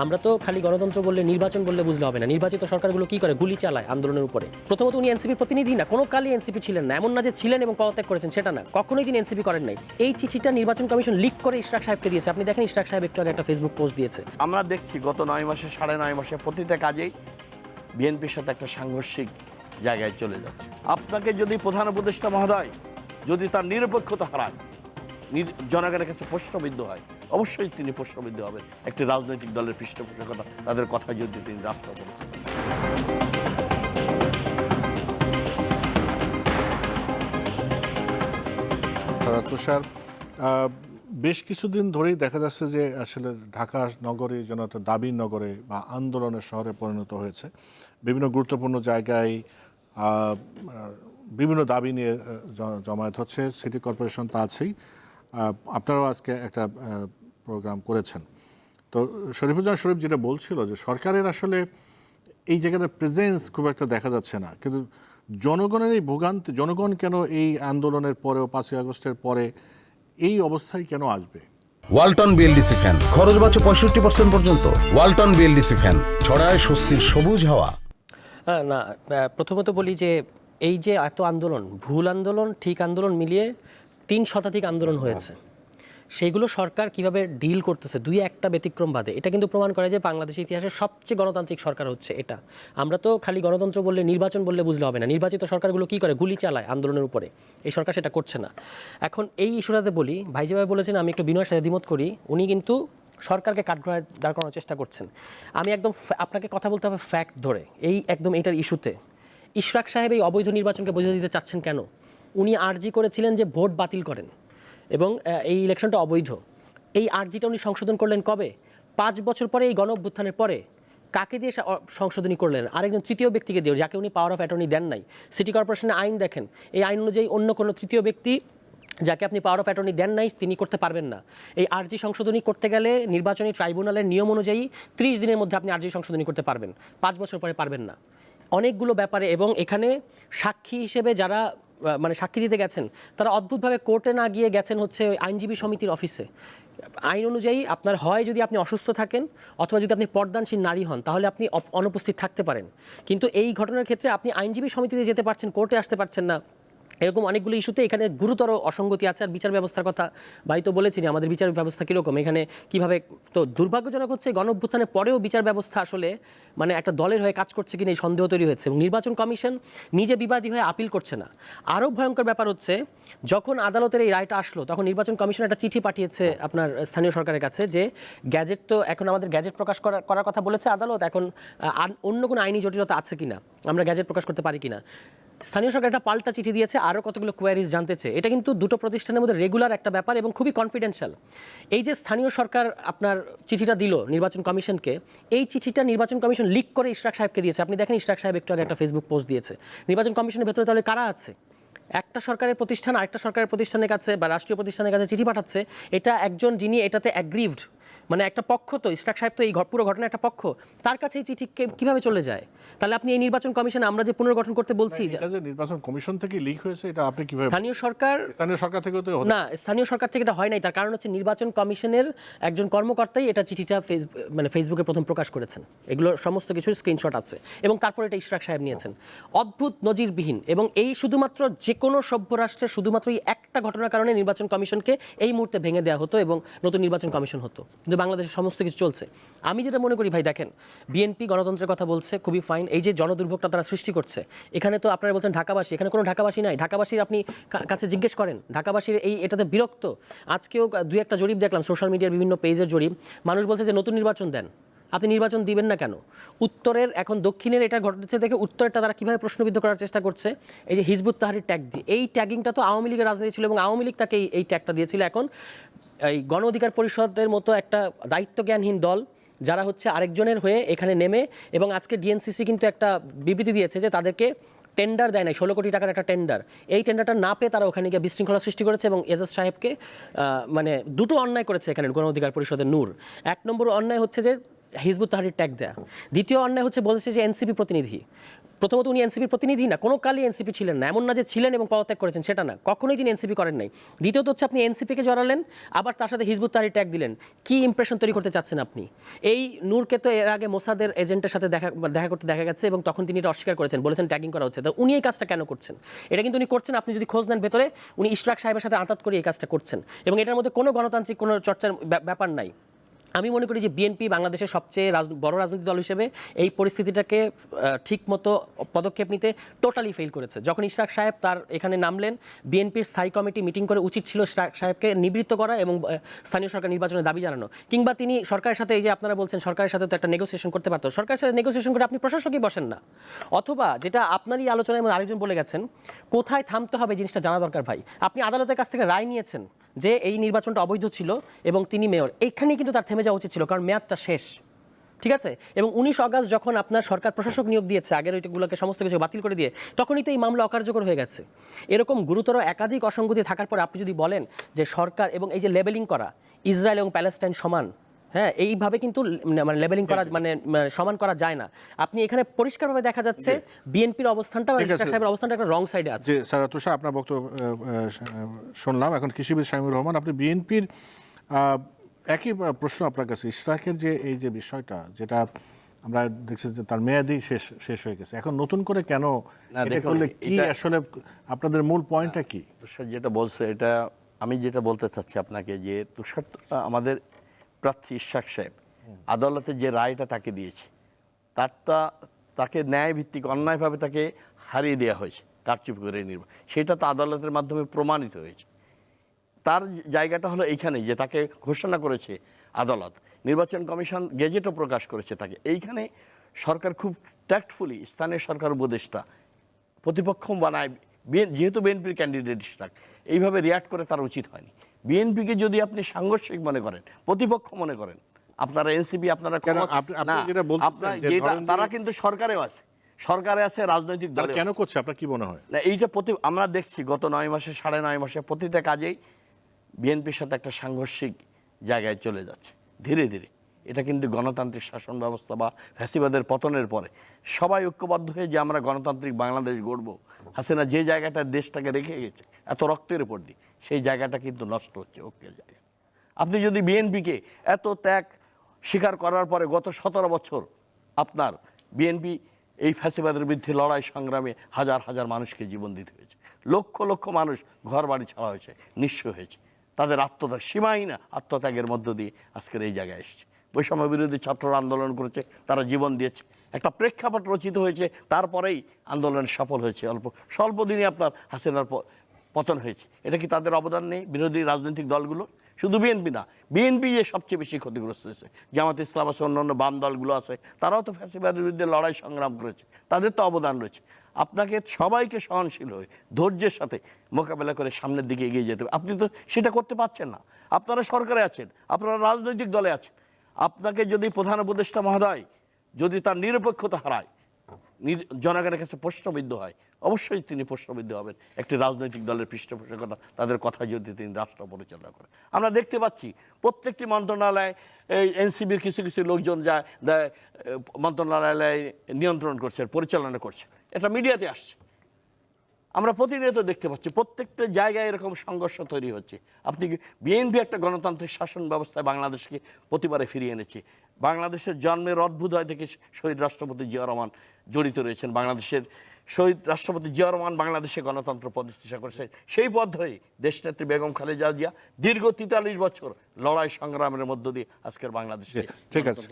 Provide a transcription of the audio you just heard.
আমরা তো খালি গণতন্ত্র বললে, নির্বাচন বললে বুঝলে হবে না। নির্বাচিত সরকারগুলো কি করে? গুলি চালায় আন্দোলনের উপরে। প্রথমত উনি এনসিপির প্রতিনিধি না, কোনো কালই এনসিপি ছিলেন না। এমন না যে ছিলেন এবং পদত্যাগ করেছেন, সেটা না। কখনোই তিনি এনসিপি করেন নাই। এই চিঠিটা নির্বাচন কমিশন লিক করে ইশরাক সাহেবকে দিয়েছে। আপনি দেখেন ইশরাক সাহেব একটু আগে একটা ফেসবুক পোস্ট দিয়েছে। আমরা দেখছি গত নয় মাসে, সাড়ে নয় মাসে প্রতিটা কাজেই বিএনপির সাথে একটা সাংঘর্ষিক জায়গায় চলে যাচ্ছে। আপনাকে যদি প্রধান উপদেষ্টা মহোদয় যদি তার নিরপেক্ষতা হারায় জনগণের কাছে প্রশ্নবিদ্ধ হয় অবশ্যই তিনি প্রশ্নবিদ্ধ হবেন। একটি রাজনৈতিক দলের পৃষ্ঠপোষকতা, তাদের কথা যদি তিনি রাষ্ট্র তারা তুষার বেশ কিছুদিন ধরেই দেখা যাচ্ছে যে আসলে ঢাকা নগরে যেন একটা দাবি নগরে বা আন্দোলনের শহরে পরিণত হয়েছে। বিভিন্ন গুরুত্বপূর্ণ জায়গায় বিভিন্ন দাবি নিয়ে জমায়েত হচ্ছে, সিটি কর্পোরেশন তা আছেই। আপনারাও আজকে একটা প্রোগ্রাম করেছেন। তো শরীফুজ্জামান শরীফ যেটা বলছিল যে সরকারের আসলে এই জায়গাতে প্রেজেন্স খুব একটা দেখা যাচ্ছে না। কিন্তু জনগণের এই ভোগান্তি জনগণ কেন এই আন্দোলনের পরেও পাঁচই আগস্টের পরে এই অবস্থায় কেন আসবে? Walton BLDC fan. খরচ বাঁচে পঁয়ষট্টি পার্সেন্ট পর্যন্ত। Walton BLDC fan. ছড়ায় স্বস্তির সবুজ হাওয়া। হ্যাঁ, না প্রথমত বলি যে এই যে এত আন্দোলন ভুল আন্দোলন ঠিক আন্দোলন মিলিয়ে তিন শতাধিক আন্দোলন হয়েছে। সেইগুলো সরকার কীভাবে ডিল করতেছে, দুই একটা ব্যতিক্রম বাদে। এটা কিন্তু প্রমাণ করে যে বাংলাদেশের ইতিহাসে সবচেয়ে গণতান্ত্রিক সরকার হচ্ছে এটা। আমরা তো খালি গণতন্ত্র বললে নির্বাচন বললে বুঝলে হবে না। নির্বাচিত সরকারগুলো কি করে? গুলি চালায় আন্দোলনের উপরে। এই সরকার সেটা করছে না। এখন এই ইস্যুটাতে বলি, ভাই যেভাবে বলেছেন, আমি একটু বিনয়ের সাথে দ্বিমত করি, উনি কিন্তু সরকারকে কাঠগড়ায় দাঁড় করানোর চেষ্টা করছেন। আমি একদম আপনাকে কথা বলতে হবে ফ্যাক্ট ধরে, এই একদম এটার ইস্যুতে। ইশরাক সাহেব এই অবৈধ নির্বাচনকে বোঝা দিতে চাচ্ছেন কেন? উনি আর্জি করেছিলেন যে ভোট বাতিল করেন। এবং এই ইলেকশনটা অবৈধ। এই আর্জিটা উনি সংশোধন করলেন কবে? পাঁচ বছর পরে এই গণ অভ্যুত্থানের পরে। কাকে দিয়ে সংশোধনী করলেন? আরেকজন তৃতীয় ব্যক্তিকে দিয়ে, যাকে উনি পাওয়ার অফ অ্যাটর্নি দেন নাই। সিটি কর্পোরেশনের আইন দেখেন। এই আইন অনুযায়ী অন্য কোনো তৃতীয় ব্যক্তি যাকে আপনি পাওয়ার অফ অ্যাটর্নি দেন নাই, তিনি করতে পারবেন না। এই আর্জি সংশোধনী করতে গেলে নির্বাচনী ট্রাইব্যুনালের নিয়ম অনুযায়ী ত্রিশ দিনের মধ্যে আপনি আর্জি সংশোধনী করতে পারবেন। পাঁচ বছর পরে পারবেন না। অনেকগুলো ব্যাপারে এবং এখানে সাক্ষী হিসেবে যারা মানে সাক্ষী দিতে গেছেন, তারা অদ্ভুতভাবে কোর্টে না গিয়ে গেছেন হচ্ছে আইনজীবী সমিতির অফিসে। আইন অনুযায়ী আপনার হয় যদি আপনি অসুস্থ থাকেন অথবা যদি আপনি পর্দানশীল নারী হন, তাহলে আপনি অনুপস্থিত থাকতে পারেন। কিন্তু এই ঘটনার ক্ষেত্রে আপনি আইনজীবী সমিতিতে যেতে পারছেন, কোর্টে আসতে পারছেন না। এরকম অনেকগুলো ইস্যুতে এখানে গুরুতর অসঙ্গতি আছে, আর বিচার ব্যবস্থার কথা ভাই তো বলেছিনি আমাদের বিচার ব্যবস্থা কীরকম? এখানে কীভাবে, তো দুর্ভাগ্যজনক হচ্ছে গণ অভ্যুত্থানের পরেও বিচার ব্যবস্থা আসলে মানে একটা দলের হয়ে কাজ করছে কিনা এই সন্দেহ তৈরি হয়েছে। এবং নির্বাচন কমিশন নিজে বিবাদী হয়ে আপিল করছে না। আরও ভয়ঙ্কর ব্যাপার হচ্ছে, যখন আদালতের এই রায়টা আসলো, তখন নির্বাচন কমিশন একটা চিঠি পাঠিয়েছে আপনার স্থানীয় সরকারের কাছে যে, গ্যাজেট তো এখন আমাদের গ্যাজেট প্রকাশ করার করার কথা বলেছে আদালত, এখন অন্য কোনো আইনি জটিলতা আছে কিনা? আমরা গ্যাজেট প্রকাশ করতে পারি কিনা? স্থানীয় সরকার একটা পাল্টা চিঠি দিয়েছে, আরও কতগুলো কোয়ারিজ জানতে চেয়ে। এটা কিন্তু দুটো প্রতিষ্ঠানের মধ্যে রেগুলার একটা ব্যাপার এবং খুবই কনফিডেন্সিয়াল এই যে স্থানীয় সরকার আপনার চিঠিটা দিল নির্বাচন কমিশনকে, এই চিঠিটা নির্বাচন কমিশন লিক করে ইশরাক সাহেবকে দিয়েছে। আপনি দেখেন ইশরাক সাহেব একটু আগে একটা ফেসবুক পোস্ট দিয়েছে। নির্বাচন কমিশনের ভেতরে তাহলে কারা আছে? একটা সরকারের প্রতিষ্ঠান আরেকটা সরকারের প্রতিষ্ঠানের কাছে বা রাষ্ট্রীয় প্রতিষ্ঠানের কাছে চিঠি পাঠাচ্ছে, এটা একজন যিনি এটাতে অ্যাগ্রিভড মানে একটা পক্ষ তো ইশরাক সাহেব তো এই পুরো ঘটনা একটা পক্ষ তার কাছে এই চিঠি কীভাবে চলে যায়? তাহলে আপনি এই নির্বাচন কমিশন আমরা যে পুনর্গঠন করতে বলছি নির্বাচন কমিশন থেকে লিক হয়েছে এটা আপনি কীভাবে স্থানীয় সরকার স্থানীয় সরকার থেকেও তো না স্থানীয় সরকার থেকে এটা হয় নাই তার কারণ হচ্ছে নির্বাচন কমিশনের একজন কর্মকর্তাই এটা চিঠিটা ফেস মানে ফেসবুকে প্রথম প্রকাশ করেছেন। এগুলো সমস্ত কিছুর স্ক্রিনশট আছে এবং তারপর এটা ইশরাক সাহেব নিয়েছেন। অদ্ভুত নজিরবিহীন এবং এই শুধুমাত্র যে কোনো সভ্য রাষ্ট্রের শুধুমাত্র এই একটা ঘটনার কারণে নির্বাচন কমিশনকে এই মুহূর্তে ভেঙে দেওয়া হতো এবং নতুন নির্বাচন কমিশন হতো। কিন্তু বাংলাদেশে সমস্ত কিছু চলছে। আমি যেটা মনে করি, ভাই, দেখেন বিএনপি গণতন্ত্রের কথা বলছে, খুবই ফাইন এই যে জনদুর্ভোগটা তারা সৃষ্টি করছে, এখানে তো আপনারা বলছেন ঢাকাবাসী, এখানে কোনো ঢাকাবাসী নাই। ঢাকাবাসীর আপনি কাছে জিজ্ঞেস করেন, ঢাকাবাসীর এই এটাতে বিরক্ত? আজকেও দুই একটা জরিপ দেখলাম সোশ্যাল মিডিয়ার বিভিন্ন পেজের জরিপ। মানুষ বলছে যে, নতুন নির্বাচন দেন। আপনি নির্বাচন দিবেন না কেন? উত্তরের, এখন দক্ষিণের এটা ঘটেছে দেখে উত্তরটা তারা কীভাবে প্রশ্নবিদ্ধ করার চেষ্টা করছে? এই যে হিজবুত তাহারির ট্যাগ দিয়ে। এই ট্যাগিংটা তো আওয়ামী লীগের রাজনীতি ছিল এবং আওয়ামী লীগ তাকে এই ট্যাগটা দিয়েছিল। এখন এই গণ অধিকার পরিষদের মতো একটা দায়িত্বজ্ঞানহীন দল, যারা হচ্ছে আরেকজনের হয়ে এখানে নেমে এবং আজকে ডিএনসিসি কিন্তু একটা বিবৃতি দিয়েছে যে তাদেরকে টেন্ডার দেয় নাই, ষোলো কোটি টাকার একটা টেন্ডার এই টেন্ডারটা না পেয়ে তারা ওখানে গিয়ে বিশৃঙ্খলা সৃষ্টি করেছে এবং এজাজ সাহেবকে মানে দুটো অন্যায় করেছে এখানে গণ অধিকার পরিষদের নূর। এক নম্বর অন্যায় হচ্ছে যে হিজবুত তাহারির ট্যাগ দেয়া দ্বিতীয় অন্যায় হচ্ছে বলেছে যে এনসিপি প্রতিনিধি। প্রথমত উনি এনসিপির প্রতিনিধি না, কোনো কালই এনসিপি ছিলেন না। এমন না যে ছিলেন এবং পদত্যাগ করেছেন, সেটা না। কখনোই তিনি এনসিপি করেন নাই। দ্বিতীয়ত হচ্ছে আপনি এনসিপিকে জড়ালেন, আবার তার সাথে হিজবুত তাহারির ট্যাগ দিলেন। কি ইমপ্রেশন তৈরি করতে চাচ্ছেন আপনি? এই নূরকে তো এর আগে মোসাদের এজেন্টের সাথে দেখা দেখা করতে দেখা গেছে এবং তখন তিনি এটা অস্বীকার করেছেন, বলেছেন ট্যাগিং করা হচ্ছে। তো উনি এই কাজটা কেন করছেন? এটা কিন্তু উনি করছেন, আপনি যদি খোঁজ নেন ভেতরে, উনি ইশরাক সাহেবের সাথে আঁতাত করে এই কাজটা করছেন। এবং এটার মধ্যে কোনো গণতান্ত্রিক কোনো চর্চার ব্যা- ব্যাপার নাই। আমি মনে করি যে বিএনপি বাংলাদেশের সবচেয়ে বড় রাজনৈতিক দল হিসেবে এই পরিস্থিতিটাকে ঠিক মতো পদক্ষেপ নিতে টোটালি ফেল করেছে। যখন ইশরাক সাহেব তার এখানে নামলেন বিএনপির স্থায়ী কমিটি মিটিং করে উচিত ছিল ইশরাক সাহেবকে নিবৃত্ত করা এবং স্থানীয় সরকার নির্বাচনের দাবি জানানো। কিংবা তিনি সরকারের সাথে এই যে আপনারা বলছেন, সরকারের সাথে তো একটা নেগোসিয়েশন করতে পারতো। সরকারের সাথে নেগোসিয়েশন করে আপনি প্রশাসকই বসেন না। অথবা যেটা আপনারই আলোচনায় এবং আরেকজন বলে গেছেন, কোথায় থামতে হবে জিনিসটা জানা দরকার ভাই। আপনি আদালতের কাছ থেকে রায় নিয়েছেন যে এই নির্বাচনটা অবৈধ ছিল এবং তিনি মেয়র। এইখানেই কিন্তু তার থেমে যাওয়া উচিত ছিল কারণ মেয়াদটা শেষ। ঠিক আছে? এবং উনিশ অগাস্ট যখন আপনার সরকার প্রশাসক নিয়োগ দিয়েছে আগের ওইগুলোকে সমস্ত কিছু বাতিল করে দিয়ে তখনই তো এই মামলা অকার্যকর হয়ে গেছে। এরকম গুরুতর একাধিক অসঙ্গতি থাকার পর আপনি যদি বলেন যে সরকার এবং এই যে লেবেলিং করা ইসরায়েল এবং প্যালেস্টাইন সমান হ্যাঁ এইভাবে কিন্তু মানে লেবেলিং করা মানে মানে সমান করা যায় না। আপনি এখানে পরিষ্কারভাবে দেখা যাচ্ছে বিএনপির অবস্থানটা সাহেবের অবস্থানটা একটা রং সাইডে আছে। স্যার তুষার আপনার বক্তব্য শুনলাম। এখন কৃষিবিদ শামীর রহমান আপনি বিএনপির একই প্রশ্ন আপনার কাছে। ইশরাকের যে এই যে বিষয়টা যেটা আমরা দেখছি যে তার মেয়াদি শেষ শেষ হয়ে গেছে। এখন নতুন করে কেন? এটা করলে কি আসলে আপনাদের মূল পয়েন্টটা কি? যেটা বলছে এটা আমি যেটা বলতে চাচ্ছি আপনাকে যে তুষার আমাদের প্রার্থী ইশাক সাহেব আদালতে যে রায়টা তাকে দিয়েছে তারটা তাকে ন্যায় ভিত্তিক অন্যায়ভাবে তাকে হারিয়ে দেওয়া হয়েছে কারচুপি করে নির্বাচন। সেটা তো আদালতের মাধ্যমে প্রমাণিত হয়েছে। তার জায়গাটা হলো এইখানে যে তাকে ঘোষণা করেছে আদালত। নির্বাচন কমিশন গেজেটও প্রকাশ করেছে তাকে। এইখানে সরকার খুব ট্যাক্টফুলি স্থানীয় সরকার উপদেষ্টা প্রতিপক্ষ বানায় যেহেতু বিএনপির ক্যান্ডিডেট ইশরাক এইভাবে রিয়াক্ট করে তার উচিত হয়নি। বিএনপিকে যদি আপনি সাংঘর্ষিক মনে করেন প্রতিপক্ষ মনে করেন আপনারা এনসিপি আপনারা তারা কিন্তু সরকারেও আছে। সরকারে আছে রাজনৈতিক দল কেন করছে? আপনার কি মনে হয়? না এইটা প্রতি আমরা দেখছি গত নয় মাসে সাড়ে নয় মাসে প্রতিটা কাজেই বিএনপির সাথে একটা সাংঘর্ষিক জায়গায় চলে যাচ্ছে। ধীরে ধীরে। এটা কিন্তু গণতান্ত্রিক শাসন ব্যবস্থা বা ফ্যাসিবাদের পতনের পরে। সবাই ঐক্যবদ্ধ হয়ে যে আমরা গণতান্ত্রিক বাংলাদেশ গড়ব। হাসিনা যে জায়গাটা দেশটাকে রেখে গেছে, এত রক্তের উপর দিয়ে, সেই জায়গাটা কিন্তু নষ্ট হচ্ছে ঐক্যের জায়গা আপনি যদি বিএনপিকে এত ত্যাগ স্বীকার করার পরে গত সতেরো বছর আপনার বিএনপি এই ফ্যাসিবাদের বিরুদ্ধে লড়াই সংগ্রামে হাজার হাজার মানুষকে জীবন দিতে হয়েছে। লক্ষ লক্ষ মানুষ ঘর বাড়ি ছাড়া হয়েছে, নিঃস্ব হয়েছে। তাদের আত্মত্যাগ সীমাহীন আত্মত্যাগের মধ্য দিয়ে আজকের এই জায়গায় এসেছে। বৈষম্য বিরোধী ছাত্ররা আন্দোলন করেছে, তারা জীবন দিয়েছে। একটা প্রেক্ষাপট রচিত হয়েছে, তারপরেই আন্দোলন সফল হয়েছে। অল্প, স্বল্প দিনে আপনার হাসিনার পতন হয়েছে। এটা কি তাদের অবদান নেই বিরোধী রাজনৈতিক দলগুলো শুধু বিএনপি না, বিএনপি যে সবচেয়ে বেশি ক্ষতিগ্রস্ত হয়েছে, জামাত ইসলাম আছে, অন্যান্য বাম দলগুলো আছে, তারাও তো ফ্যাসিবাদের বিরুদ্ধে লড়াই সংগ্রাম করেছে। তাদের তো অবদান রয়েছে। আপনাকে সবাইকে সহনশীল হয়ে, ধৈর্যের সাথে মোকাবেলা করে সামনের দিকে এগিয়ে যেতে হবে। আপনি তো সেটা করতে পারছেন না। আপনারা সরকারে আছেন, আপনারা রাজনৈতিক দলে আছেন। আপনাকে যদি প্রধান উপদেষ্টা মহোদয় যদি তার নিরপেক্ষতা হারায় জনগণের কাছে প্রশ্নবিদ্ধ হয়, অবশ্যই তিনি প্রশ্নবিদ্ধ হবেন। একটি রাজনৈতিক দলের পৃষ্ঠপোষকতা, তাদের কথা যদি তিনি রাষ্ট্র পরিচালনা করেন। আমরা দেখতে পাচ্ছি, প্রত্যেকটি মন্ত্রণালয়, এই এনসিবির কিছু কিছু লোকজন যায় মন্ত্রণালয় নিয়ন্ত্রণ করছে, পরিচালনা করছে। এটা মিডিয়াতে আসছে। আমরা প্রতিনিয়ত দেখতে পাচ্ছি প্রত্যেকটা জায়গায় এরকম সংঘর্ষ তৈরি হচ্ছে। আপনি কি বিএনপি একটা গণতান্ত্রিক শাসন ব্যবস্থায় বাংলাদেশকে প্রতিবারে ফিরিয়ে এনেছে? বাংলাদেশের জন্মের অদ্ভুত হয় থেকে শহীদ রাষ্ট্রপতি জিয়া রহমান জড়িত রয়েছেন। বাংলাদেশের শহীদ রাষ্ট্রপতি জিয়া রহমান বাংলাদেশে গণতন্ত্র প্রতিষ্ঠা করেছেন সেই পথ ধরেই দেশনেত্রী বেগম খালেদা জিয়া দীর্ঘ তেতাল্লিশ বছর লড়াই সংগ্রামের মধ্য দিয়ে আজকের বাংলাদেশকে ঠিক আছে।